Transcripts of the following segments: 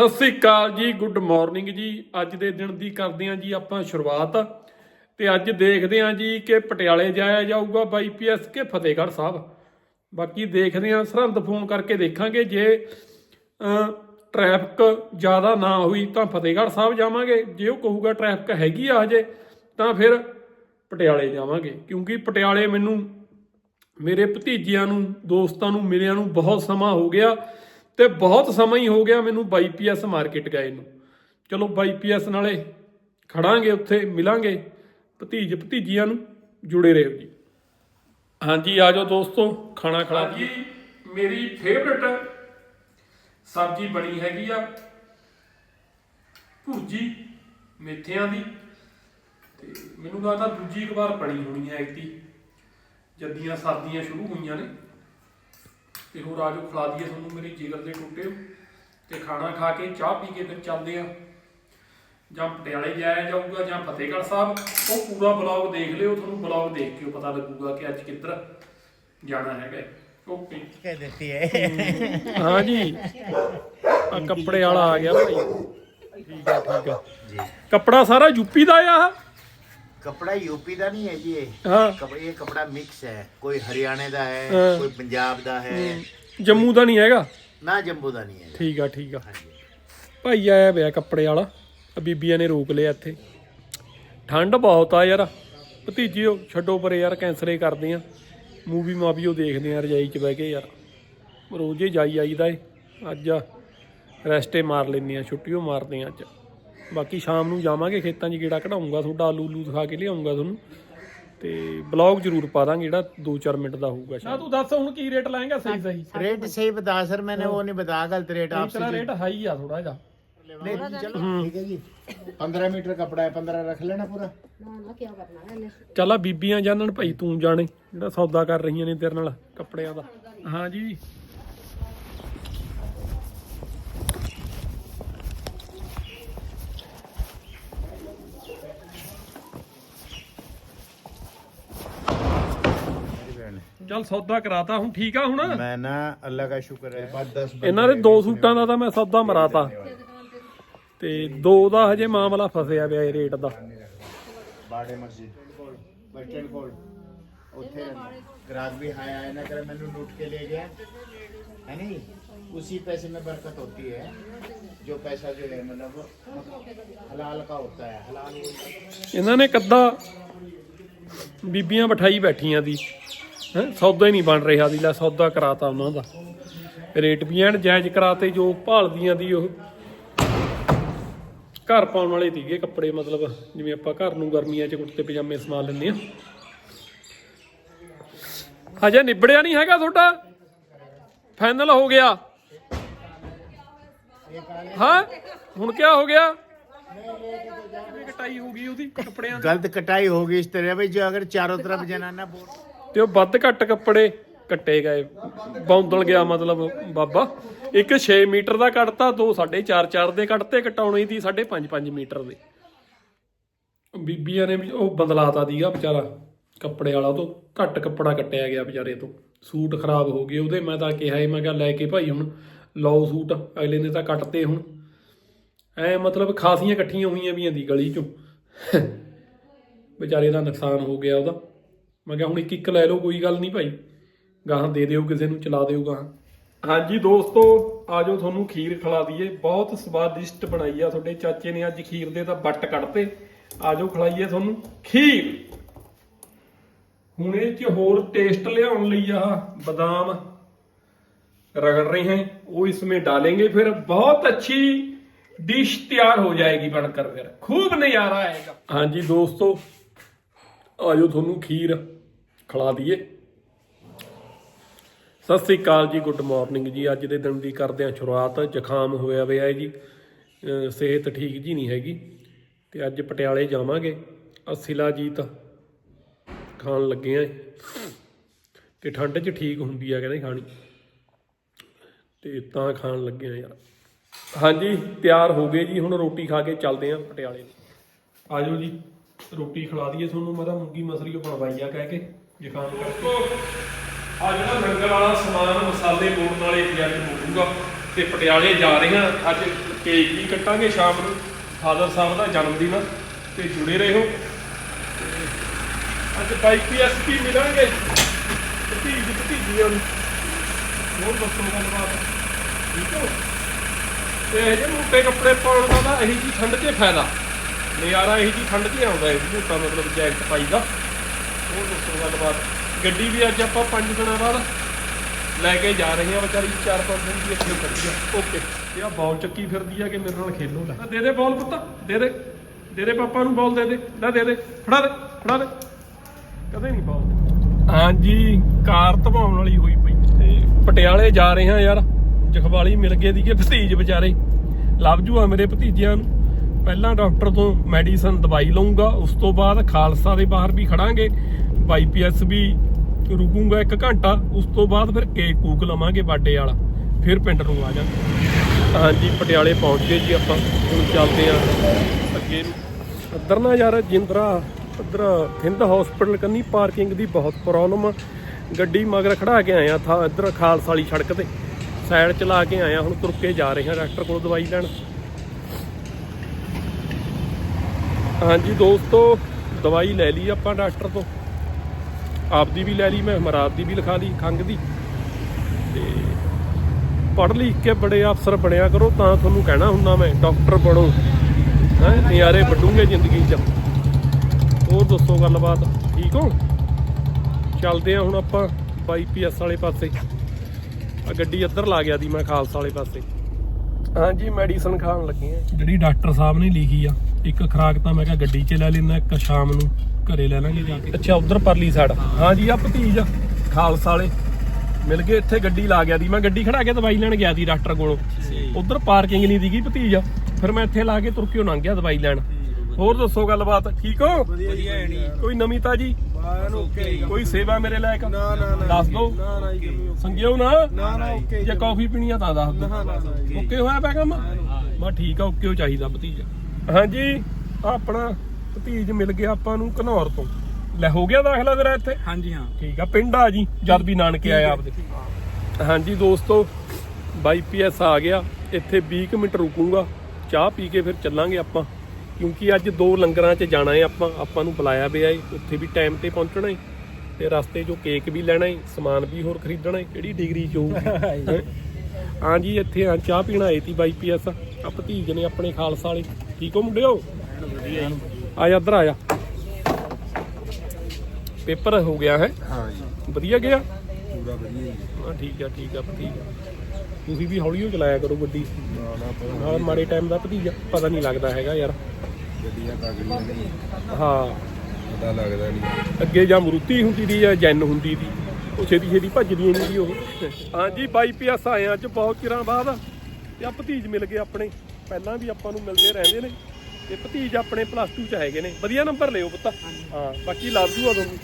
ਸਤਿ ਸ੍ਰੀ ਅਕਾਲ ਜੀ, good morning ਜੀ। ਅੱਜ ਦੇ ਦਿਨ ਦੀ ਕਰਦੇ ਹਾਂ ਜੀ ਆਪਾਂ ਸ਼ੁਰੂਆਤ। ਤੇ ਅੱਜ ਦੇਖਦੇ ਹਾਂ ਜੀ ਕਿ ਪਟਿਆਲੇ ਜਾਇਆ ਜਾਊਗਾ ਬਾਈ ਪੀਐਸ ਕੇ ਫਤਿਹਗੜ੍ਹ ਸਾਹਿਬ। ਬਾਕੀ ਦੇਖਦੇ ਹਾਂ, ਸਰਹੰਦ ਫੋਨ ਕਰਕੇ ਦੇਖਾਂਗੇ। ਜੇ ਟ੍ਰੈਫਿਕ ਜ਼ਿਆਦਾ ਨਾ ਹੋਈ ਤਾਂ ਫਤਿਹਗੜ੍ਹ ਸਾਹਿਬ ਜਾਵਾਂਗੇ। ਜੇ ਉਹ ਕਹੂਗਾ ਟ੍ਰੈਫਿਕ ਹੈਗੀ ਆ ਹਜੇ, ਤਾਂ ਫਿਰ ਪਟਿਆਲੇ ਜਾਵਾਂਗੇ। ਕਿਉਂਕਿ ਪਟਿਆਲੇ ਮੈਨੂੰ, ਮੇਰੇ ਭਤੀਜਿਆਂ ਨੂੰ, ਦੋਸਤਾਂ ਨੂੰ, ਮਿਲਿਆਂ ਨੂੰ ਬਹੁਤ ਸਮਾਂ ਹੋ ਗਿਆ। ਤੇ ਬਹੁਤ ਸਮਾਂ ਹੀ ਹੋ ਗਿਆ ਮੈਨੂੰ ਬਾਈਪੀਐਸ ਮਾਰਕੀਟ ਗਏ ਨੂੰ। ਚਲੋ ਬਾਈਪੀਐਸ ਨਾਲੇ ਖੜਾਂਗੇ ਉੱਥੇ, ਮਿਲਾਂਗੇ ਭਤੀਜ ਭਤੀਜੀਆਂ ਨੂੰ ਜੁੜੇ ਰਹੋ ਜੀ। ਹਾਂਜੀ, ਆ ਜਾਓ ਦੋਸਤੋ, ਖਾਣਾ ਖਾ ਜੀ ਮੇਰੀ ਫੇਵਰਟ ਸਬਜ਼ੀ ਬਣੀ ਹੈਗੀ ਆ ਭੁਰਜੀ ਮੇਥਿਆਂ ਦੀ। ਤੇ ਮੈਨੂੰ ਲੱਗਦਾ ਦੂਜੀ ਇੱਕ ਵਾਰ ਬਣੀ ਹੋਣੀ ਹੈ ਇੱਕ ਦੀ। ਜੱਦੀਆਂ ਸਰਦੀਆਂ ਸ਼ੁਰੂ ਹੋਈਆਂ ਨੇ। ਤੇ ਹੋਰ ਆਜੋ ਖਿਲਾ ਦਈਏ ਤੁਹਾਨੂੰ ਮੇਰੇ ਜਿਗਰ ਦੇ ਟੁੱਟੇ। ਤੇ ਖਾਣਾ ਖਾ ਕੇ ਚਾਹ ਪੀ ਕੇ ਫਿਰ ਚੱਲਦੇ ਆ ਜਾਂ ਪਟਿਆਲੇ ਜਾਇਆ ਜਾਊਗਾ ਜਾਂ ਫਤਿਹਗੜ੍ਹ ਸਾਹਿਬ। ਉਹ ਪੂਰਾ ਬਲੌਗ ਦੇਖ ਲਿਓ ਤੁਹਾਨੂੰ ਬਲੌਗ ਦੇਖ ਕੇ ਪਤਾ ਲੱਗੂਗਾ ਕਿ ਅੱਜ ਕਿੱਧਰ ਜਾਣਾ ਹੈਗਾ ਓਕੇ ਕਹਿ ਦਿੱਤੀ ਹੈ। ਹਾਂ ਜੀ। ਆ ਕੱਪੜੇ ਵਾਲਾ ਆ ਗਿਆ ਭਾਈ। ਠੀਕ ਆ ਠੀਕ ਆ ਕੱਪੜਾ ਸਾਰਾ ਯੂਪੀ ਦਾ ਆ ਕਪੜਾ ਯੂਪੀ ਦਾ ਨਹੀਂ ਹੈ ਜੀ ਇਹ। ਹਾਂ। ਇਹ ਕਪੜਾ ਮਿਕਸ ਹੈ। ਕੋਈ ਹਰਿਆਣੇ ਦਾ ਹੈ ਕੋਈ ਪੰਜਾਬ ਦਾ ਹੈ। ਜੰਮੂ ਦਾ ਨਹੀਂ ਹੈਗਾ? ਨਾ ਜੰਮੂ ਦਾ ਨਹੀਂ ਹੈ ਠੀਕ ਆ ਠੀਕ ਆ। ਹਾਂਜੀ। ਭਾਈ ਆਇਆ ਪਿਆ ਕੱਪੜੇ ਵਾਲਾ। ਆ ਬੀਬੀਆਂ ਨੇ ਰੋਕ ਲਿਆ ਇੱਥੇ। ਠੰਡ ਬਹੁਤ ਆ ਯਾਰ। ਭਤੀਜੀਓ ਛੱਡੋ ਪਰੇ ਯਾਰ ਕੈਂਸਲ ਹੀ ਕਰਦੇ ਆ ਮੂਵੀ ਮਾਪਿਓ ਦੇਖਦੇ ਆ ਰਜਾਈ 'ਚ ਬਹਿ ਕੇ ਯਾਰ। ਰੋਜ਼ ਹੀ ਜਾਈ ਆਈਦਾ ਏ। ਅੱਜ ਰੈਸਟੇ ਮਾਰ ਲੈਂਦੇ ਆ ਛੁੱਟੀਓ ਮਾਰਦੇ ਆ ਅੱਜ। ਬਾਕੀ ਸ਼ਾਮ ਨੂੰ ਜਾਵਾਂਗੇ ਖੇਤਾਂ 'ਚ ਗੇੜਾ ਕਢਾਉਂਗਾ ਤੁਹਾਡਾ ਆਲੂ ਉਲੂ ਦਿਖਾ ਕੇ ਲਿਆਉਂਗਾ ਤੁਹਾਨੂੰ ਤੇ ਬਲੌਗ ਜ਼ਰੂਰ ਪਾ ਦਾਂਗੇ ਜਿਹੜਾ 2-4 ਮਿੰਟ ਦਾ ਹੋਊਗਾ ਸ਼ਾਇਦ ਤੂੰ ਦੱਸ ਹੁਣ ਕੀ ਰੇਟ ਲਾਏਗਾ ਸਹੀ ਸਹੀ रेट सही बता सर मैंने वो नहीं बताया गलत रेट ਇਸ आपसे ਤਰ੍ਹਾਂ ਰੇਟ ਹਾਈ ਆ ਥੋੜਾ ਜਿਹਾ नहीं चलो ठीक है जी पंद्रह मीटर कपड़ा है पंद्रह रख लेना पूरा ਚੱਲ ਆ ਬੀਬੀਆਂ ਜਾਣਨ ਭਾਈ ਤੂੰ ਜਾਣੇ ਜਿਹੜਾ ਸੌਦਾ ਕਰ ਰਹੀਆਂ ਨੇ ਤੇਰੇ ਨਾਲ ਕੱਪੜਿਆਂ ਦਾ ਹਾਂ ਚੱਲ ਸੌਦਾ ਕਰਾਤਾ ਹੁਣ ਠੀਕ ਆ ਹੁਣ मैं ना अल्लाह का शुक्र है बात दस ਇਹਨਾਂ ਦੇ ਦੋ ਸੂਟਾਂ ਦਾ ਤਾਂ ਮੈਂ ਸੌਦਾ ਮਰਾਤਾ ਤੇ ਦੋ ਦਾ ਹਜੇ ਮਾਮਲਾ ਫਸਿਆ ਪਿਆ ਇਹ ਰੇਟ ਦਾ ਬਾੜੇ ਮਸਜਿਦ ਬਸ ਸਟੈਂਡ ਕੋਲ ਉੱਥੇ ग्राहक भी हाय आया ना करे मैंने लूट के ले गया है नहीं उसी पैसे में बरकत होती है जो पैसा जो है मतलब हलाल का होता है हलाल ਇਹਨਾਂ ਨੇ ਕੱਦਾ ਬੀਬੀਆਂ ਬਿਠਾਈ ਬੈਠੀਆਂ ਦੀ ਹੈ? ਸੌਦਾ ਹੀ ਨਹੀਂ ਬਣ ਰਿਹਾ ਦੀ ਲੈ ਸੌਦਾ ਕਰਾਤਾ ਉਹਨਾਂ ਦਾ। ਰੇਟ ਵੀ ਐਨ ਜਾਇਜ਼ ਕਰਾਤੇ ਜੋ ਭਾਲਦੀਆਂ ਦੀ ਉਹ। ਘਰ ਪਾਉਣ ਵਾਲੇ ਤੀਗੇ ਕੱਪੜੇ ਮਤਲਬ ਜਿਵੇਂ ਆਪਾਂ ਘਰ ਨੂੰ ਗਰਮੀਆਂ 'ਚ ਕੁੜਤੇ ਪਜਾਮੇ ਸਮਾ ਲੈਂਦੇ ਆ ਹਜੇ ਨਿਬੜਿਆ ਨਹੀਂ ਹੈਗਾ ਤੁਹਾਡਾ? ਫਾਈਨਲ ਹੋ ਗਿਆ। ਹਾਂ? ਹੁਣ ਕੀ ਹੋ ਗਿਆ? ਕਟਾਈ ਹੋ ਗਈ ਉਹਦੀ ਕੱਪੜਿਆਂ ਦੀ ਗਲਤ ਕਟਾਈ ਹੋ ਗਈ ਇਸ ਤਰ੍ਹਾਂ ਵੀ ਜੋ ਅਗਰ ਚਾਰੋਂ ਤਰਫ ਜਨਾਨਾ ਬੋਲ। ਤੇ ਉਹ ਵੱਧ ਘੱਟ ਕੱਪੜੇ ਕੱਟੇ ਗਏ। ਬੌਂਦਲ ਗਿਆ ਮਤਲਬ ਬਾਬਾ। ਇੱਕ 6 ਮੀਟਰ ਦਾ ਕੱਟਤਾ ਦੋ 4.5 4 ਦੇ ਕੱਟਤੇ ਕਟਾਉਣੀ ਦੀ 5.5 5 ਮੀਟਰ ਦੇ। ਬੀਬੀਆਂ ਨੇ ਵੀ ਉਹ ਬਦਲਾਤਾ ਦੀਗਾ ਵਿਚਾਰਾ ਕੱਪੜੇ ਵਾਲਾ ਤੋਂ ਘੱਟ ਕੱਪੜਾ ਕੱਟਿਆ ਗਿਆ ਵਿਚਾਰੇ ਤੋਂ। ਸੂਟ ਖਰਾਬ ਹੋ ਗਏ ਉਹਦੇ ਮੈਂ ਤਾਂ ਕਿਹਾ ਸੀ, ਮੈਂ ਕਿਹਾ ਲੈ ਕੇ ਭਾਈ ਹੁਣ ਲਓ ਸੂਟ ਅਗਲੇ ਨੇ ਤਾਂ ਕੱਟਤੇ ਹੁਣ। ਐ ਮਤਲਬ ਖਾਸੀਆਂ ਇਕੱਠੀਆਂ ਹੋਈਆਂ ਵੀਆਂ ਦੀ ਗਲੀ ਚੋਂ। ਵਿਚਾਰੇ ਦਾ ਨੁਕਸਾਨ ਹੋ ਗਿਆ ਉਹਦਾ। ਮੈਂ ਕਿਹਾ ਹੁਣ ਇੱਕ ਇੱਕ ਲੈ ਲਓ ਕੋਈ ਗੱਲ ਨਹੀਂ ਭਾਈ। ਗਾਹਾਂ ਦੇ ਦਿਓ ਕਿਸੇ ਨੂੰ ਚਲਾ ਦਿਓ ਗਾਹਾਂ। ਹਾਂਜੀ ਦੋਸਤੋ ਆਜੋ ਤੁਹਾਨੂੰ ਖੀਰ ਖਿਲਾ ਦਈਏ। ਬਹੁਤ ਸਵਾਦਿਸ਼ਟ ਬਣਾਈ ਆ ਤੁਹਾਡੇ ਚਾਚੇ ਨੇ ਅੱਜ ਖੀਰ ਦੇ ਤਾਂ ਬੱਟ ਕੱਢਤੇ। ਆਜੋ ਖਿਲਾਈਏ ਤੁਹਾਨੂੰ ਖੀਰ। ਹੁਣ ਇਹ ਚ ਹੋਰ ਟੇਸਟ ਲਿਆਉਣ ਲਈ ਆ ਬਦਾਮ। ਰਗੜ ਰਹੇ ਹਾਂ ਉਹ ਇਸ ਵਿੱਚ ਡਾਲेंगे ਫਿਰ। ਬਹੁਤ ਅੱਛੀ ਡਿਸ਼ ਤਿਆਰ ਹੋ ਜਾਏਗੀ ਬਣ ਕਰ ਫਿਰ। ਖੂਬ ਨਜ਼ਾਰਾ ਆਏਗਾ। ਹਾਂਜੀ ਦੋਸਤੋ ਆਜੋ ਤੁਹਾਨੂੰ ਖੀਰ ਖਿਲਾ ਦਈਏ। ਸਤਿ ਸ੍ਰੀ ਅਕਾਲ ਜੀ, ਗੁੱਡ ਮਾਰਨਿੰਗ ਜੀ। ਅੱਜ ਦੇ ਦਿਨ ਦੀ ਕਰਦੇ ਆ ਸ਼ੁਰੂਆਤ। ਜ਼ੁਕਾਮ ਹੋਇਆ ਹੋਇਆ ਹੈ ਜੀ ਸਿਹਤ ਠੀਕ ਜੀ ਨਹੀਂ ਹੈਗੀ। ਤੇ ਅੱਜ ਪਟਿਆਲੇ ਜਾਵਾਂਗੇ। ਅਸਿਲਾ ਜੀਤ ਖਾਣ ਲੱਗੇ ਆ ਤੇ ਠੰਡ 'ਚ ਠੀਕ ਹੁੰਦੀ ਆ ਕਹਿੰਦੇ ਖਾਣੀ। ਤੇ ਤਾਂ ਖਾਣ ਲੱਗੇ ਆ ਯਾਰ। ਹਾਂਜੀ, ਤਿਆਰ ਹੋ ਗਏ ਜੀ। ਹੁਣ ਰੋਟੀ ਖਾ ਕੇ ਚੱਲਦੇ ਆ ਪਟਿਆਲੇ ਨੂੰ ਆਜੋ ਜੀ। ਰੋਟੀ ਖਿਲਾ ਦਈਏ ਤੁਹਾਨੂੰ ਮੈਂ ਤਾਂ ਮੁੰਗੀ ਮਸਰੀ ਉਹ ਬਣਵਾਈ ਆ ਕਹਿ ਕੇ, ਜ਼ੁਕਾਮ ਕਰਕੇ। ਆ ਜਿਹੜਾ ਲੰਗਰ ਵਾਲਾ ਸਮਾਨ ਮਸਾਲੇ ਮੋੜਨ ਵਾਲੇ ਜੀ ਮੋੜੂਗਾ ਤੇ ਪਟਿਆਲੇ ਜਾ ਰਹੇ ਹਾਂ। ਅੱਜ ਕੇਕ ਵੀ ਕੱਟਾਂਗੇ ਸ਼ਾਮ ਨੂੰ, ਫਾਦਰ ਸਾਹਿਬ ਦਾ ਜਨਮ ਦਿਨ ਆ, ਤੇ ਜੁੜੇ ਰਹੋ। ਤੇ ਅੱਜ ਬਾਈਕ ਪੀਐਸਪੀ ਮਿਲਾਂਗੇ। ਭਤੀਜ ਭਤੀਜੀਆਂ ਨੂੰ ਹੋਰ ਦੱਸੋ ਗੱਲਬਾਤ? ਠੀਕ ਹੋ? ਤੇ ਇਹ ਜੇ ਮੋਟੇ ਕੱਪੜੇ ਪਾਉਣ ਦਾ ਤਾਂ ਇਹੀ ਜੀ ਠੰਡ 'ਚ ਫਾਇਦਾ। ਨਜ਼ਾਰਾ ਇਹੀ ਜੀ ਠੰਡ 'ਚ ਆਉਂਦਾ ਇਹ ਮੋਟਾ ਮਤਲਬ ਜੈਕਟ ਪਾਈ ਦਾ ਹੋਰ ਦੱਸੋ ਗੱਲਬਾਤ। ਗੱਡੀ ਵੀ ਅੱਜ ਆਪਾਂ ਪੰਜ ਦਿਨਾਂ ਬਾਅਦ ਲੈ ਕੇ ਜਾ ਰਹੇ ਹਾਂ ਵਿਚਾਰੀ 4-5 ਦਿਨ ਦੀ ਇੱਥੇ ਖੜੀ ਆ। ਓਕੇ। ਇਹ ਆ ਬਾਲ ਚੱਕੀ ਫਿਰਦੀ ਆ ਕਿ ਮੇਰੇ ਨਾਲ ਖੇਲੋ ਲੈ। ਦੇ ਦੇ ਬਾਲ ਪੁੱਤ ਦੇ ਦੇ। ਦੇ ਦੇ ਪਾਪਾ ਨੂੰ ਬਾਲ ਦੇ ਦੇ। ਲੈ ਦੇ ਦੇ। ਫੜਾ ਦੇ ਫੜਾ ਦੇ। ਕਦੇ ਨਹੀਂ ਬਾਲ ਹਾਂਜੀ ਕਾਰ ਧਵਾਉਣ ਵਾਲੀ ਹੋਈ ਪਈ। ਤੇ ਪਟਿਆਲੇ ਜਾ ਰਹੇ ਹਾਂ ਯਾਰ। ਜਖਵਾਲੀ ਮਿਲ ਗਏ ਦੀਗੇ ਭਤੀਜ ਵਿਚਾਰੇ। ਲਵ ਜੂ ਆ ਮੇਰੇ ਭਤੀਜਿਆਂ ਨੂੰ। ਪਹਿਲਾਂ ਡਾਕਟਰ ਤੋਂ ਮੈਡੀਸਨ ਦਵਾਈ ਲਵਾਂਗਾ ਉਸ ਤੋਂ ਬਾਅਦ ਖਾਲਸਾ ਦੇ ਬਾਹਰ ਵੀ ਖੜਾਂਗੇ ਬਾਈਪੀਐਸ ਵੀ ਰੁਕੂੰਗਾ ਇੱਕ ਘੰਟਾ, ਉਸ ਤੋਂ ਬਾਅਦ ਫਿਰ ਕੇਕ ਕੂਕ ਲਵਾਂਗੇ ਬਾਡੇ ਵਾਲਾ, ਫਿਰ ਪਿੰਡ ਨੂੰ ਆ ਜਾਵਾਂਗੇ ਹਾਂਜੀ, ਪਟਿਆਲੇ ਪਹੁੰਚ ਗਏ ਜੀ ਆਪਾਂ, ਹੁਣ ਚੱਲਦੇ ਆਂ ਅੱਗੇ। ਨੂੰ ਇੱਧਰ ਨਾ ਯਾਰ, ਜਿੰਦਰਾ ਇੱਧਰ ਥਿੰਦ ਹਸਪੀਟਲ ਕੰਨੀ ਪਾਰਕਿੰਗ ਦੀ ਬਹੁਤ ਪ੍ਰੋਬਲਮ ਆ। ਗੱਡੀ ਮਗਰ ਖੜਾ ਕੇ ਆਇਆ ਥਾ, ਇੱਧਰ ਖਾਲਸਾ ਵਾਲੀ ਸੜਕ ਤੇ। ਸਾਈਡ ਚਲਾ ਕੇ ਆਇਆ, ਹੁਣ ਤੁਰ ਕੇ ਜਾ ਰਹੇ ਹਾਂ ਡਾਕਟਰ ਕੋਲ ਦਵਾਈ ਲੈਣ। ਹਾਂਜੀ ਦੋਸਤੋ, ਦਵਾਈ ਲੈ ਲਈ ਆਪਾਂ ਡਾਕਟਰ ਤੋਂ। ਆਪਦੀ ਵੀ ਲੈ ਲਈ, ਮੈਂ ਮਰਾਦ ਦੀ ਵੀ ਲਿਖਾ ਲਈ ਖੰਗ ਦੀ। ਤੇ ਪੜ੍ਹ ਲਿਖ ਕੇ ਬੜੇ ਅਫਸਰ ਬਣਿਆ ਕਰੋ, ਤਾਂ ਤੁਹਾਨੂੰ ਕਹਿਣਾ ਹੁੰਦਾ ਮੈਂ, ਡਾਕਟਰ ਬਣੋ। ਹੈ, ਨਿਆਰੇ ਵੱਡੂਗੇ ਜ਼ਿੰਦਗੀ 'ਚ। ਹੋਰ ਦੱਸੋ ਗੱਲਬਾਤ, ਠੀਕ ਹੋ? ਚੱਲਦੇ ਆ ਹੁਣ ਆਪਾਂ ਬਾਈਪੀਐਸ ਵਾਲੇ ਪਾਸੇ। ਆ ਗੱਡੀ ਇੱਧਰ ਲਾ ਗਿਆ ਦੀ, ਮੈਂ ਖਾਲਸਾ ਵਾਲੇ ਪਾਸੇ। ਹਾਂਜੀ, ਮੈਡੀਸਨ ਖਾਣ ਲੱਗੇ ਆ। ਜਿਹੜੀ ਡਾਕਟਰ ਸਾਹਿਬ ਨੇ ਲਿਖੀ ਆ। ਇੱਕ ਖਰਾਕ ਤਾਂ ਮੈਂ ਕਿਹਾ ਗੱਡੀ 'ਚ ਲੈ ਲੈਣਾ ਇੱਕ ਸ਼ਾਮ ਨੂੰ ਘਰੇ ਲੈ ਲਾਂਗੇ ਜਾ ਕੇ। ਅੱਛਾ ਉਧਰ ਪਰਲੀ ਸਾਈਡ ਹਾਂਜੀ ਆ ਭਤੀਜ ਖਾਲਸਾ ਵਾਲੇ। ਮਿਲ ਗਏ ਇੱਥੇ ਗੱਡੀ ਲਾ ਗਿਆ ਦੀ ਮੈਂ ਗੱਡੀ ਖੜਾ ਕੇ ਦਵਾਈ ਲੈਣ ਗਿਆ ਸੀ ਡਾਕਟਰ ਕੋਲੋਂ। ਉਧਰ ਪਾਰਕਿੰਗ ਨਹੀਂ ਦੀਗੀ ਭਤੀਜ। ਫਿਰ ਮੈਂ ਇੱਥੇ ਲਾ ਕੇ ਤੁਰ ਕੇ ਲੰਘ ਗਿਆ ਦਵਾਈ ਲੈਣ। ਹੋਰ ਦੱਸੋ ਗੱਲਬਾਤ ਠੀਕ ਹੋ? ਵਧੀਆ ਹੈ ਨਹੀਂ ਕੋਈ ਨਵੀਂ ਤਾਜੀ? ਕੋਈ ਸੇਵਾ ਮੇਰੇ ਲਾਇਕ? ਨਾ ਨਾ ਨਾ ਦੱਸ ਦਿਓ ਨਾ ਨਾ ਜੀ ਸੰਗਿਓ ਨਾ? ਨਾ ਨਾ ਓਕੇ ਜੇ ਕਾਫੀ ਪੀਣੀ ਆ ਤਾਂ ਦੱਸ ਨਾ ਓਕੇ। ਹੋਇਆ ਪਿਆ ਕੰਮ ਬਸ ਠੀਕ ਆ ਓਕੇ ਹੋ ਚਾਹੀਦਾ ਭਤੀਜਾ। ਹਾਂਜੀ ਆਪਣਾ ਭਤੀਜ ਮਿਲ ਗਿਆ ਆਪਾਂ ਨੂੰ ਘਨੌਰ ਤੋਂ। ਲੈ ਹੋ ਗਿਆ ਦਾਖਲਾ ਤੇਰਾ ਇੱਥੇ? ਹਾਂਜੀ ਹਾਂ। ਠੀਕ ਆ ਪਿੰਡ ਆ ਜੀ ਜਦ ਵੀ ਨਾਨਕੇ ਆਇਆ ਆਪਦੇ। ਹਾਂਜੀ ਦੋਸਤੋ ਬਾਈ ਪੀਐਸ ਆ ਗਿਆ ਇੱਥੇ 20 ਕੁ ਮਿੰਟ ਰੁਕੂੰਗਾ ਚਾਹ ਪੀ ਕੇ ਫਿਰ ਚੱਲਾਂਗੇ ਆਪਾਂ ਕਿਉਂਕਿ ਅੱਜ ਦੋ ਲੰਗਰਾਂ 'ਚ ਜਾਣਾ ਹੈ ਆਪਾਂ ਆਪਾਂ ਨੂੰ ਬੁਲਾਇਆ ਪਿਆ ਏ ਉੱਥੇ ਵੀ ਟਾਈਮ ਤੇ ਪਹੁੰਚਣਾ ਏ ਤੇ ਰਸਤੇ 'ਚੋਂ ਕੇਕ ਵੀ ਲੈਣਾ ਏ ਸਮਾਨ ਵੀ ਹੋਰ ਖਰੀਦਣਾ ਏ ਕਿਹੜੀ ਡਿਗਰੀ 'ਚ ਹੋਊਗੀ? ਹੈਂ? ਹਾਂਜੀ ਇੱਥੇ ਆ ਚਾਹ ਪੀਣ ਆਏ ਤੀ ਬਾਈ ਪੀਐਸ ਆ ਭਤੀਜ ਨੇ ਆਪਣੇ ਖਾਲਸਾ ਵਾਲੇ। ਠੀਕ ਹੋ ਮੁੰਡਿਓ? ਆ ਜਾ ਇੱਧਰ ਆ ਜਾ। ਪੇਪਰ ਹੋ ਗਿਆ ਹੈ? ਹਾਂ ਜੀ। ਵਧੀਆ ਗਿਆ? ਪੂਰਾ ਵਧੀਆ ਜੀ। ਹਾਂ ਠੀਕ ਆ ਠੀਕ ਆ ਭਤੀਜਾ ਤੁਸੀਂ ਵੀ ਹੌਲੀ ਹੌਲੀ ਚਲਾਇਆ ਕਰੋ ਗੱਡੀ। ਨਾ ਨਾ ਨਾਲ ਮਾੜੇ ਟਾਈਮ ਦਾ ਭਤੀਜਾ ਪਤਾ ਨਹੀਂ ਲੱਗਦਾ ਹੈਗਾ ਯਾਰ। ਗੱਡੀਆਂ ਤਗੜੀਆਂ ਨਹੀਂ ਹਾਂ। ਪਤਾ ਲੱਗਦਾ ਨਹੀਂ। ਅੱਗੇ ਜਾਂ ਮਰੂਤੀ ਹੁੰਦੀ ਦੀ ਜਾਂ ਜੈਨ ਹੁੰਦੀ ਦੀ। ਉਹ ਛੇਤੀ ਛੇਤੀ ਭੱਜਦੀ ਨਹੀਂ ਉਹ। ਹਾਂਜੀ ਬਾਈ ਪੀਐਸ ਆਏ ਅੱਜ ਬਹੁਤ ਚਿਰਾਂ ਬਾਅਦ। ਤੇ ਆ ਭਤੀਜ ਮਿਲ ਗਏ ਆਪਣੇ। ਪਹਿਲਾਂ ਵੀ ਆਪਾਂ ਨੂੰ ਮਿਲਦੇ ਰਹਿੰਦੇ ਨੇ। ਤੇ ਭਤੀਜ ਆਪਣੇ ਪਲੱਸ 2 ਚ ਹੈਗੇ ਨੇ। ਵਧੀਆ ਨੰਬਰ ਲਿਓ ਪੁੱਤ। ਹਾਂ ਬਾਕੀ ਲੱਭ ਜੂਗਾ ਤੁਹਾਨੂੰ।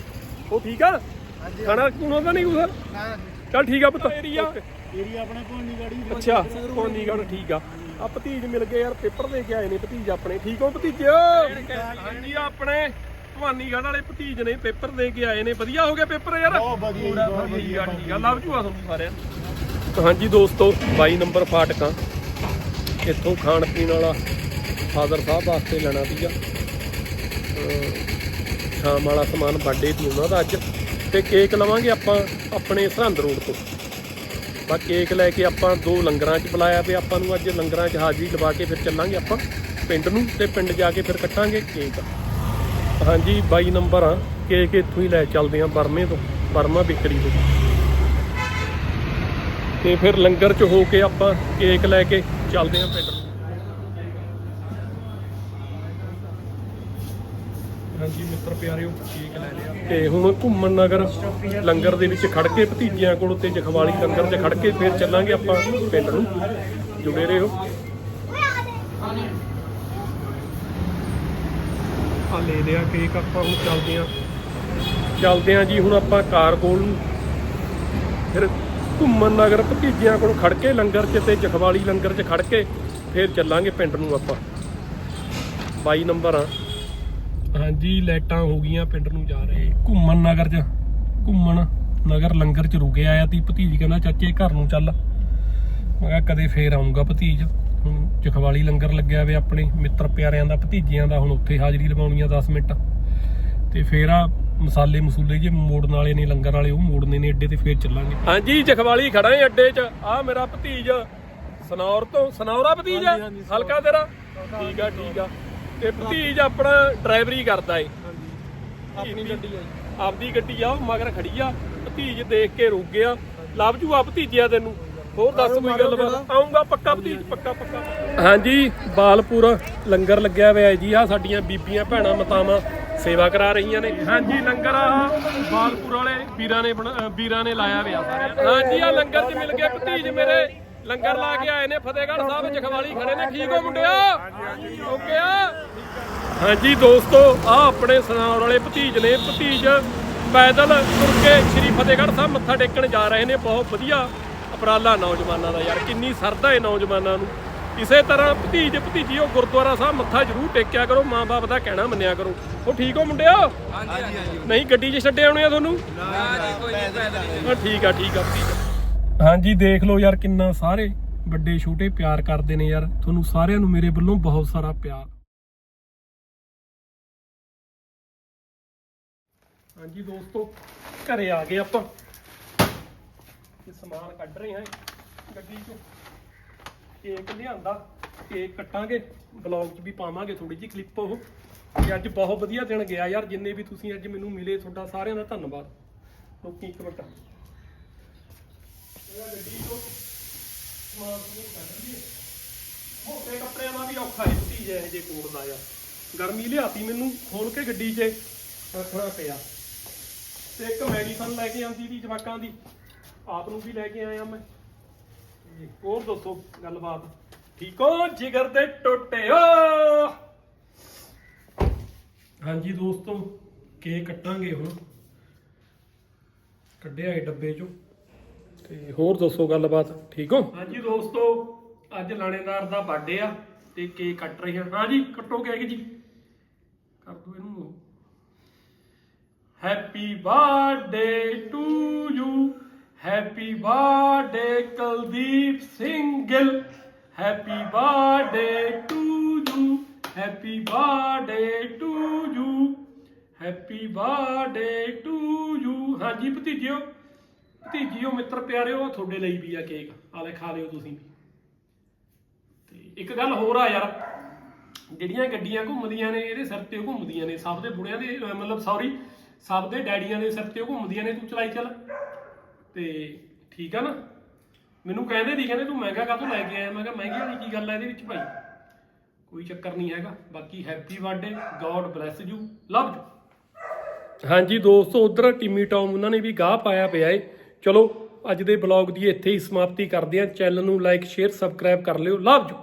ਉਹ ਠੀਕ ਆ? ਖਾਣਾ ਖੂਣਾ ਤਾਂ ਨਹੀਂ ਕੁਛ ਚੱਲ ਠੀਕ ਆ ਪੁੱਤ। ਏਰੀਆ। ਏਰੀਆ ਆਪਣੇ ਅੱਛਾ ਕੋਨੀਗੜ ਠੀਕ ਆ। ਆ ਭਤੀਜ ਮਿਲ ਗਏ ਯਾਰ ਪੇਪਰ ਦੇ ਕੇ ਆਏ ਨੇ ਭਤੀਜ ਆਪਣੇ। ਠੀਕ ਹੋ ਭਤੀਜੇ? ਹਾਂਜੀ ਆਪਣੇ ਭਵਾਨੀਗੜ੍ਹ ਵਾਲੇ ਭਤੀਜ ਨੇ ਪੇਪਰ ਦੇ ਕੇ ਆਏ ਨੇ। ਵਧੀਆ ਹੋ ਗਿਆ ਪੇਪਰ ਯਾਰ? ਬਹੁਤ ਵਧੀਆ ਠੀਕ ਆ ਤੁਹਾਨੂੰ ਸਾਰਿਆਂ। ਹਾਂਜੀ ਦੋਸਤੋ 22 ਨੰਬਰ ਫਾਟਕਾਂ। ਇੱਥੋਂ ਖਾਣ ਪੀਣ ਵਾਲਾ ਫਾਦਰ ਸਾਹਿਬ ਵਾਸਤੇ ਲੈਣਾ ਸੀਗਾ। ਅਹ ਸ਼ਾਮ ਵਾਲਾ ਸਮਾਨ ਬਰਥਡੇ ਸੀ ਉਹਨਾਂ ਦਾ ਅੱਜ। ਤੇ ਕੇਕ ਲਵਾਂਗੇ ਆਪਾਂ ਆਪਣੇ ਸਰਹੰਦ ਰੋਡ ਤੋਂ। ਬਾ ਕੇਕ ਲੈ ਕੇ ਆਪਾਂ ਦੋ ਲੰਗਰਾਂ 'ਚ ਬੁਲਾਇਆ ਵੀ ਆਪਾਂ ਨੂੰ ਅੱਜ ਲੰਗਰਾਂ 'ਚ ਹਾਜ਼ਰੀ ਲਵਾ ਕੇ ਫਿਰ ਚੱਲਾਂਗੇ ਆਪਾਂ ਪਿੰਡ ਨੂੰ ਤੇ ਪਿੰਡ ਜਾ ਕੇ ਫਿਰ ਕੱਟਾਂਗੇ ਕੇਕ। ਹਾਂਜੀ 22 ਨੰਬਰ ਆ। ਕੇਕ ਇੱਥੋਂ ਹੀ ਲੈ ਚੱਲਦੇ ਆ ਬਰਮੇ ਤੋਂ, ਬਰਮਾ ਬਿਕਰੀ ਤੋਂ। ਤੇ ਫਿਰ ਲੰਗਰ 'ਚ ਹੋ ਕੇ ਆਪਾਂ ਕੇਕ ਲੈ ਕੇ ਚੱਲਦੇ ਆ ਪਿੰਡ ਹਾਂਜੀ ਮਿੱਤਰ ਪਿਆਰਿਓ ਕੇਕ ਲੈ ਲਿਆ। ਤੇ ਹੁਣ ਘੁੰਮਣ ਨਗਰ ਲੰਗਰ ਦੇ ਵਿੱਚ ਖੜ ਕੇ ਭਤੀਜਿਆਂ ਕੋਲ ਤੇ ਜਖਵਾਲੀ ਲੰਗਰ 'ਚ ਖੜ ਕੇ ਫਿਰ ਚੱਲਾਂਗੇ ਆਪਾਂ ਪਿੰਡ ਨੂੰ। ਜੁੜੇ ਰਹੋ। ਆ ਲੈ ਲਿਆ ਕੇਕ ਆਪਾਂ ਹੁਣ ਚੱਲਦੇ ਆਂ ਚੱਲਦੇ ਆਂ ਜੀ ਹੁਣ ਆਪਾਂ ਕਾਰ ਕੋਲ ਨੂੰ। ਫਿਰ ਘੁੰਮਣ ਨਗਰ ਭਤੀਜਿਆਂ ਕੋਲ ਖੜ ਕੇ, ਲੰਗਰ 'ਚ ਤੇ ਜਖਵਾਲੀ ਲੰਗਰ 'ਚ ਖੜ ਕੇ, ਫਿਰ ਚੱਲਾਂਗੇ ਪਿੰਡ ਨੂੰ ਆਪਾਂ। 22 ਨੰਬਰ ਆ। ਹਾਂਜੀ, ਲਾਈਟਾਂ ਹੋ ਗਈਆਂ ਪਿੰਡ ਨੂੰ ਜਾ ਰਹੇ। ਘੁੰਮਣ ਨਗਰ 'ਚ, ਘੁੰਮਣ ਨਗਰ ਲੰਗਰ 'ਚ ਰੁਕੇ ਆਇਆ ਤੀ। ਭਤੀਜ ਕਹਿੰਦਾ, ਚਾਚੇ, ਘਰ ਨੂੰ ਚੱਲ। ਮੈਂ ਕਿਹਾ, ਕਦੇ ਫੇਰ ਆਉਂਗਾ ਭਤੀਜ। ਹੁਣ ਜਖਵਾਲੀ ਲੰਗਰ ਲੱਗਿਆ ਵੇ ਆਪਣੇ ਮਿੱਤਰ ਪਿਆਰਿਆਂ ਦਾ, ਭਤੀਜਿਆਂ ਦਾ ਹੁਣ ਉੱਥੇ ਹਾਜ਼ਰੀ ਲਵਾਉਣੀ ਆ 10 ਮਿੰਟ। ਤੇ ਫੇਰ ਆ ਮਸਾਲੇ ਮਸੂਲੇ ਜੇ ਮੋੜਨ ਵਾਲੇ ਨੇ ਲੰਗਰ ਵਾਲੇ ਉਹ ਮੋੜਨੇ ਨੇ ਅੱਡੇ ਤੇ ਫੇਰ ਚੱਲਾਂਗੇ। ਹਾਂਜੀ ਚਖਵਾਲੀ ਖੜਾ ਏ ਅੱਡੇ 'ਚ। ਆ ਮੇਰਾ ਭਤੀਜ ਸਨੌਰ ਤੋਂ ਸਨੌਰਾ ਭਤੀਜ ਆ? ਹਲਕਾ ਤੇਰਾ? ਠੀਕ ਆ ਠੀਕ ਆ। ਤੇ ਭਤੀਜ ਆਪਣਾ ਡਰਾਈਵਰੀ ਕਰਦਾ ਏ। ਆਪਣੀ ਗੱਡੀ ਆ ਆਪਦੀ ਗੱਡੀ ਆ ਉਹ ਮਗਰ ਖੜੀ ਆ। ਭਤੀਜ ਦੇਖ ਕੇ ਰੁਕ ਗਿਆ। ਲਵ ਜੂ ਆ ਭਤੀਜਿਆ ਤੈਨੂੰ। ਹੋਰ ਦੱਸ ਕੋਈ ਗੱਲਬਾਤ? ਆਉਂਗਾ ਪੱਕਾ ਭਤੀਜ ਪੱਕਾ ਪੱਕਾ। ਹਾਂਜੀ ਬਾਲਪੁਰ ਲੰਗਰ ਲੱਗਿਆ ਹੋਇਆ ਜੀ। ਆ ਸਾਡੀਆਂ ਬੀਬੀਆਂ ਭੈਣਾਂ ਮਤਾਵਾਂ। ਸੇਵਾ ਕਰਾ ਰਹੀਆਂ ਨੇ। ਹਾਂਜੀ ਲੰਗਰ ਆ ਬਾਲਪੁਰ ਵਾਲੇ ਵੀਰਾਂ ਨੇ ਬਣਾ- ਅ, ਵੀਰਾਂ ਨੇ ਲਾਇਆ ਹੋਇਆ ਸਾਰਿਆਂ ਹਾਂਜੀ ਆ ਲੰਗਰ 'ਚ ਮਿਲ ਗਏ ਭਤੀਜ ਮੇਰੇ। ਲੰਗਰ ਲਾ ਕੇ ਆਏ ਨੇ ਫਤਿਹਗੜ੍ਹ ਸਾਹਿਬ ਜਖਵਾਲੀ ਖੜੇ ਨੇ। ਠੀਕ ਹੋ ਮੁੰਡਿਆ ਓਕੇ ਆ? ਹਾਂਜੀ ਦੋਸਤੋ ਆ ਆਪਣੇ ਸਨਾਵਰ ਵਾਲੇ ਭਤੀਜ ਨੇ। ਭਤੀਜ ਪੈਦਲ ਤੁਰ ਕੇ ਸ੍ਰੀ ਫਤਿਹਗੜ੍ਹ ਸਾਹਿਬ ਮੱਥਾ ਟੇਕਣ ਜਾ ਰਹੇ ਨੇ। ਬਹੁਤ ਵਧੀਆ ਉਪਰਾਲਾ ਨੌਜਵਾਨਾਂ ਦਾ ਯਾਰ। ਕਿੰਨੀ ਸਰਦਾ ਹੈ ਨੌਜਵਾਨਾਂ ਨੂੰ। ਇਸੇ ਤਰ੍ਹਾਂ ਭਤੀਜ ਭਤੀਜੀਓ ਗੁਰਦੁਆਰਾ ਸਾਹਿਬ ਮੱਥਾ ਜ਼ਰੂਰ ਟੇਕਿਆ ਕਰੋ ਮਾਂ-ਬਾਪ ਦਾ ਕਹਿਣਾ ਮੰਨਿਆ ਕਰੋ। ਉਹ ਠੀਕ ਹੋ ਮੁੰਡਿਆ ਹਾਂਜੀ ਹਾਂਜੀ ਨਹੀਂ, ਗੱਡੀ 'ਚ ਛੱਡੇ ਆਉਣੇ ਆ ਤੁਹਾਨੂੰ? ਹਾਂ, ਠੀਕ ਆ ਠੀਕ ਆ ਠੀਕ ਆ ਹਾਂਜੀ, ਦੇਖ ਲਓ ਯਾਰ ਕਿੰਨਾ ਸਾਰੇ ਵੱਡੇ ਛੋਟੇ ਪਿਆਰ ਕਰਦੇ ਨੇ ਯਾਰ। ਤੁਹਾਨੂੰ ਸਾਰਿਆਂ ਨੂੰ ਮੇਰੇ ਵੱਲੋਂ ਬਹੁਤ ਸਾਰਾ ਪਿਆਰ। ਹਾਂਜੀ ਦੋਸਤੋ, ਘਰੇ ਆ ਗਏ ਆਪਾਂ। ਇਹ ਸਮਾਨ ਕੱਢ ਰਹੇ ਹਾਂ ਗੱਡੀ ਚੋਂ। ਕੇਕ ਲਿਆਂਦਾ ਕੇਕ ਕੱਟਾਂਗੇ ਬਲੌਗ 'ਚ ਵੀ ਪਾਵਾਂਗੇ ਥੋੜੀ ਜਿਹੀ ਕਲਿੱਪ ਉਹ। ਤੇ ਅੱਜ ਬਹੁਤ ਵਧੀਆ ਦਿਨ ਗਿਆ ਯਾਰ, ਜਿੰਨੇ ਵੀ ਤੁਸੀਂ ਅੱਜ ਮੈਨੂੰ ਮਿਲੇ, ਤੁਹਾਡਾ ਸਾਰਿਆਂ ਦਾ ਧੰਨਵਾਦ। ਲੋਕੀ ਇੱਕ ਮਿੰਟ। ਇਹ ਗੱਡੀ ਚੋਂ ਸਮਾਨ ਸਮੂਨ ਕੱਢ ਲਈਏ ਮੋਟੇ ਕੱਪੜਿਆਂ ਦਾ ਵੀ ਔਖਾ ਹੈ ਧੀ ਜੇ ਜੇ ਕੋਟ ਦਾ ਯਾਰ। ਗਰਮੀ ਲਿਆਤੀ ਮੈਨੂੰ, ਖੋਲ ਕੇ ਗੱਡੀ 'ਚ ਰੱਖਣਾ ਪਿਆ। ਤੇ ਇੱਕ ਮੈਡੀਸਨ ਲੈ ਕੇ ਆਂਦੀ ਦੀ ਜਵਾਕਾਂ ਦੀ। ਆਪ ਨੂੰ ਵੀ ਲੈ ਕੇ ਆਇਆ ਮੈਂ। ਹੋਰ ਦੱਸੋ ਗੱਲਬਾਤ? ਠੀਕ ਹੋ? ਜਿਗਰ ਦੇ ਟੋਟੇ ਹੋ! ਹਾਂਜੀ ਦੋਸਤੋ ਕੇਕ ਕੱਟਾਂਗੇ ਹੁਣ। ਕੱਢਿਆ ਇਹ ਡੱਬੇ ਚੋਂ। ਤੇ ਹੋਰ ਦੱਸੋ ਗੱਲਬਾਤ ਠੀਕ ਹੋ? ਹਾਂਜੀ ਦੋਸਤੋ ਅੱਜ ਲਾਣੇਦਾਰ ਦਾ ਬਰਥਡੇ ਆ ਤੇ ਕੇਕ ਕੱਟ ਰਹੇ ਹਾਂ ਹਾਂਜੀ ਕੱਟੋ ਕੇਕ ਜੀ। ਕਰ ਦੋ ਇਹਨੂੰ। Happy birthday to you happy birthday Kuldeep Singh Gill happy birthday to you happy birthday to you happy birthday to you ਹਾਂਜੀ ਭਤੀਜਿਓ ਭਤੀਜਿਓ ਮਿੱਤਰ ਪਿਆਰਿਓ, ਤੁਹਾਡੇ ਲਈ ਵੀ ਆ ਕੇਕ ਆਲੇ ਖਾ ਲਿਓ ਤੁਸੀਂ ਤੇ ਇੱਕ ਗੱਲ ਹੋਰ ਆ ਯਾਰ, ਜਿਹੜੀਆਂ ਗੱਡੀਆਂ ਘੁੰਮਦੀਆਂ ਨੇ, ਇਹਦੇ ਸਿਰ ਤੇ ਘੁੰਮਦੀਆਂ ਨੇ। ਸਭ ਦੇ ਬੁੜਿਆਂ ਦੇ ਮਤਲਬ ਸੌਰੀ ਸਭ ਦੇ ਡੈਡੀਆਂ ਦੇ ਸਿਰ ਤੇ ਘੁੰਮਦੀਆਂ ਨੇ। ਤੂੰ ਚਲਾਈ ਚੱਲ। ਤੇ ਠੀਕ ਆ ਨਾ? ਮੈਨੂੰ ਕਹਿੰਦੇ ਸੀ ਕਹਿੰਦੇ ਤੂੰ ਮਹਿੰਗਾ ਕਾਹਤੋਂ ਲੈ ਕੇ ਆਇਆ? ਮੈਂ ਕਿਹਾ ਮਹਿੰਗੀ ਵਾਲੀ ਕੀ ਗੱਲ ਹੈ ਇਹਦੇ ਵਿੱਚ ਭਾਈ? ਕੋਈ ਚੱਕਰ ਨਹੀਂ ਹੈਗਾ। ਬਾਕੀ happy birthday god bless you love you ਹਾਂਜੀ ਦੋਸਤੋ, ਉਧਰ ਟਿਮੀ ਟੌਮ ਉਹਨਾਂ ਨੇ ਵੀ ਗਾਹ ਪਾਇਆ ਪਿਆ ਏ। ਚਲੋ, ਅੱਜ ਦੇ ਬਲੌਗ ਦੀ ਇੱਥੇ ਹੀ ਸਮਾਪਤੀ ਕਰਦੇ ਹਾਂ। ਚੈਨਲ ਨੂੰ ਲਾਈਕ, ਸ਼ੇਅਰ, ਸਬਸਕ੍ਰਾਈਬ ਕਰ ਲਿਓ। Love you